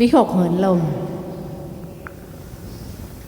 วิหกเหินลม